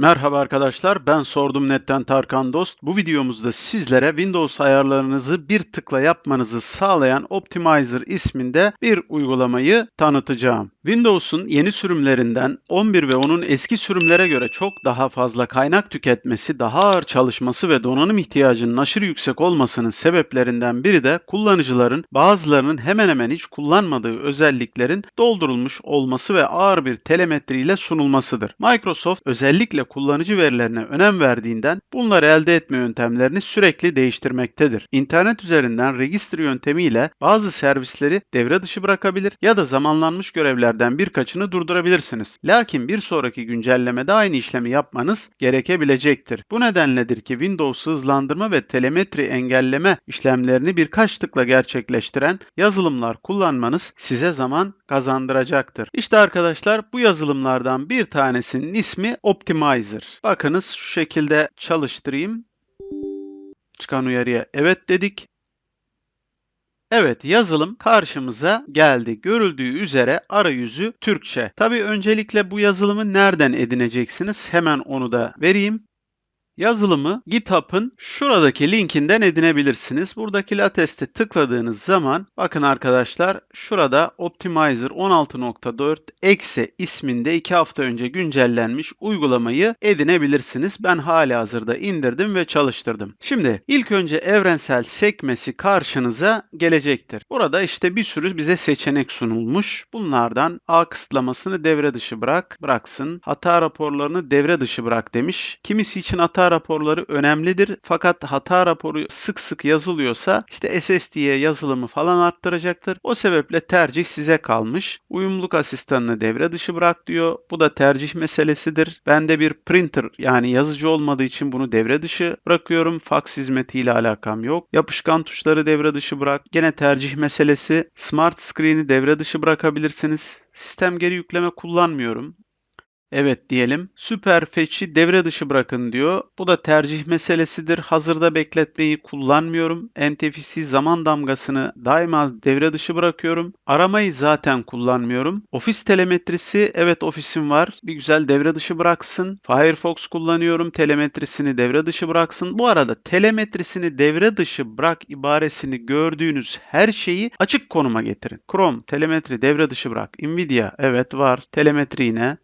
Merhaba arkadaşlar, ben Sordum Net'ten Tarkan Dost. Bu videomuzda sizlere Windows ayarlarınızı bir tıkla yapmanızı sağlayan Optimizer isminde bir uygulamayı tanıtacağım. Windows'un yeni sürümlerinden 11 ve onun eski sürümlere göre çok daha fazla kaynak tüketmesi, daha ağır çalışması ve donanım ihtiyacının aşırı yüksek olmasının sebeplerinden biri de kullanıcıların bazılarının hemen hemen hiç kullanmadığı özelliklerin doldurulmuş olması ve ağır bir telemetri ile sunulmasıdır. Microsoft özellikle kullanıcı verilerine önem verdiğinden bunları elde etme yöntemlerini sürekli değiştirmektedir. İnternet üzerinden register yöntemiyle bazı servisleri devre dışı bırakabilir ya da zamanlanmış görevlerden birkaçını durdurabilirsiniz. Lakin bir sonraki güncellemede aynı işlemi yapmanız gerekebilecektir. Bu nedenledir ki Windows hızlandırma ve telemetri engelleme işlemlerini birkaç tıkla gerçekleştiren yazılımlar kullanmanız size zaman kazandıracaktır. İşte arkadaşlar bu yazılımlardan bir tanesinin ismi Optimizer. Bakınız şu şekilde çalıştırayım. Çıkan uyarıya evet dedik. Evet yazılım karşımıza geldi. Görüldüğü üzere arayüzü Türkçe. Tabi öncelikle bu yazılımı nereden edineceksiniz? Hemen onu da vereyim. Yazılımı GitHub'ın şuradaki linkinden edinebilirsiniz. Buradaki lateste tıkladığınız zaman bakın arkadaşlar şurada Optimizer 16.4 exe isminde 2 hafta önce güncellenmiş uygulamayı edinebilirsiniz. Ben hali hazırda indirdim ve çalıştırdım. Şimdi ilk önce evrensel sekmesi karşınıza gelecektir. Burada işte bir sürü bize seçenek sunulmuş. Bunlardan A kısıtlamasını devre dışı bırak, bıraksın. Hata raporlarını devre dışı bırak demiş. Kimisi için hata raporları önemlidir. Fakat hata raporu sık sık yazılıyorsa işte SSD'ye yazılımı falan arttıracaktır. O sebeple tercih size kalmış. Uyumluluk asistanını devre dışı bırak diyor. Bu da tercih meselesidir. Bende bir printer yani yazıcı olmadığı için bunu devre dışı bırakıyorum. Fax hizmetiyle alakam yok. Yapışkan tuşları devre dışı bırak. Gene tercih meselesi. Smart screen'i devre dışı bırakabilirsiniz. Sistem geri yükleme kullanmıyorum. Evet diyelim. Süper fetch'i devre dışı bırakın diyor. Bu da tercih meselesidir. Hazırda bekletmeyi kullanmıyorum. NTFC zaman damgasını daima devre dışı bırakıyorum. Aramayı zaten kullanmıyorum. Ofis telemetrisi evet ofisim var. Bir güzel devre dışı bıraksın. Firefox kullanıyorum. Telemetrisini devre dışı bıraksın. Bu arada telemetrisini devre dışı bırak ibaresini gördüğünüz her şeyi açık konuma getirin. Chrome telemetri devre dışı bırak. Nvidia evet var. Telemetri yine.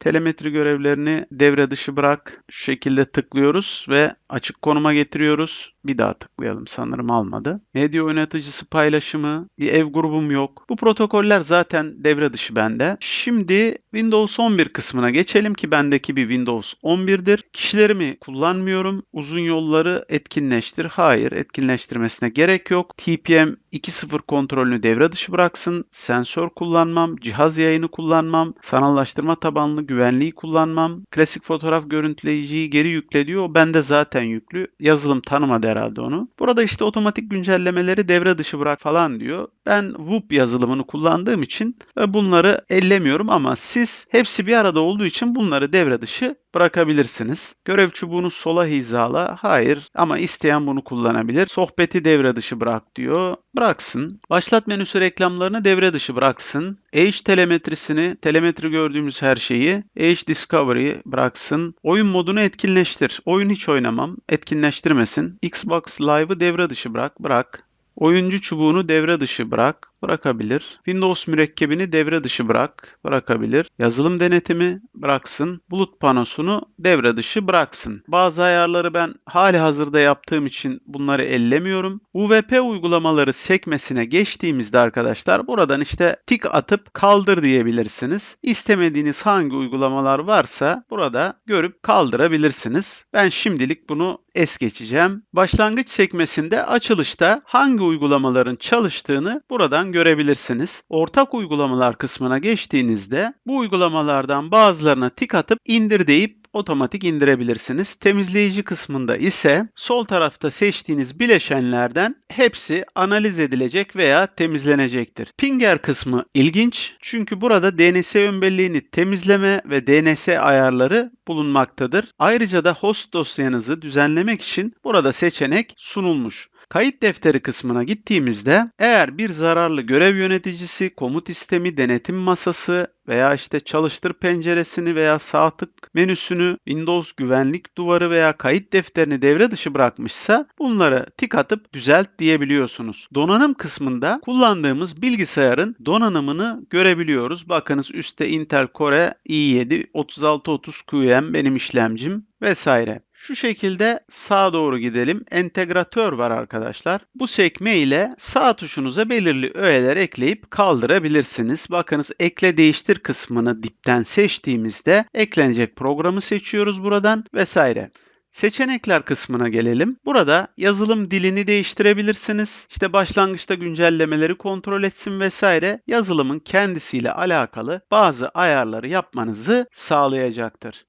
Telemetri görevlerini devre dışı bırak. Şu şekilde tıklıyoruz ve açık konuma getiriyoruz. Bir daha tıklayalım sanırım almadı. Medya yöneticisi paylaşımı, bir ev grubum yok. Bu protokoller zaten devre dışı bende. Şimdi Windows 11 kısmına geçelim ki bendeki bir Windows 11'dir. Kişilerimi kullanmıyorum. Uzun yolları etkinleştir. Hayır, etkinleştirmesine gerek yok. TPM 2.0 kontrolünü devre dışı bıraksın. Sensör kullanmam, cihaz yayını kullanmam, sanallaştırma tabanlı güvenliği kullanmam, klasik fotoğraf görüntüleyiciyi geri yükle diyor. O bende zaten yüklü. Yazılım tanımadı herhalde onu. Burada işte otomatik güncellemeleri devre dışı bırak falan diyor. Ben WUP yazılımını kullandığım için bunları ellemiyorum ama siz hepsi bir arada olduğu için bunları devre dışı bırakabilirsiniz. Görev çubuğunu sola hizala. Hayır ama isteyen bunu kullanabilir. Sohbeti devre dışı bırak diyor. Bıraksın. Başlat menüsü reklamlarını devre dışı bıraksın. Age telemetrisini, telemetri gördüğümüz her şeyi Age Discovery bıraksın. Oyun modunu etkinleştir. Oyun hiç oynamam. Etkinleştirmesin. Xbox Live'ı devre dışı bırak. Bırak. Oyuncu çubuğunu devre dışı bırak bırakabilir. Windows mürekkebini devre dışı bırak, bırakabilir. Yazılım denetimi bıraksın. Bulut panosunu devre dışı bıraksın. Bazı ayarları ben hali hazırda yaptığım için bunları ellemiyorum. UVP uygulamaları sekmesine geçtiğimizde arkadaşlar buradan işte tik atıp kaldır diyebilirsiniz. İstemediğiniz hangi uygulamalar varsa burada görüp kaldırabilirsiniz. Ben şimdilik bunu es geçeceğim. Başlangıç sekmesinde açılışta hangi uygulamaların çalıştığını buradan görebilirsiniz. Ortak uygulamalar kısmına geçtiğinizde bu uygulamalardan bazılarına tik atıp indir deyip otomatik indirebilirsiniz. Temizleyici kısmında ise sol tarafta seçtiğiniz bileşenlerden hepsi analiz edilecek veya temizlenecektir. Pinger kısmı ilginç çünkü burada DNS ön belleğini temizleme ve DNS ayarları bulunmaktadır. Ayrıca da host dosyanızı düzenlemek için burada seçenek sunulmuş. Kayıt defteri kısmına gittiğimizde eğer bir zararlı görev yöneticisi, komut istemi, denetim masası veya işte çalıştır penceresini veya sağ tık menüsünü, Windows güvenlik duvarı veya kayıt defterini devre dışı bırakmışsa bunları tik atıp düzelt diyebiliyorsunuz. Donanım kısmında kullandığımız bilgisayarın donanımını görebiliyoruz. Bakınız üstte Intel Core i7 3630QM benim işlemcim vesaire. Şu şekilde sağa doğru gidelim. Entegratör var arkadaşlar. Bu sekme ile sağ tuşunuza belirli öğeler ekleyip kaldırabilirsiniz. Bakınız ekle değiştir kısmını dipten seçtiğimizde eklenecek programı seçiyoruz buradan vesaire. Seçenekler kısmına gelelim. Burada yazılım dilini değiştirebilirsiniz. İşte başlangıçta güncellemeleri kontrol etsin vesaire. Yazılımın kendisiyle alakalı bazı ayarları yapmanızı sağlayacaktır.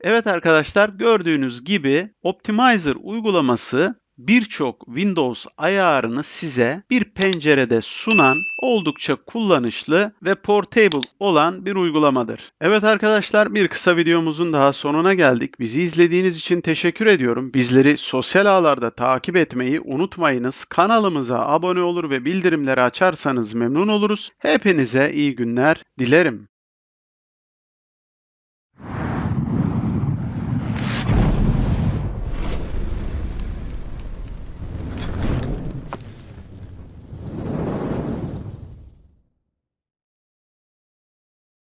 Evet arkadaşlar gördüğünüz gibi Optimizer uygulaması birçok Windows ayarını size bir pencerede sunan oldukça kullanışlı ve portable olan bir uygulamadır. Evet arkadaşlar bir kısa videomuzun daha sonuna geldik. Bizi izlediğiniz için teşekkür ediyorum. Bizleri sosyal ağlarda takip etmeyi unutmayınız. Kanalımıza abone olur ve bildirimleri açarsanız memnun oluruz. Hepinize iyi günler dilerim.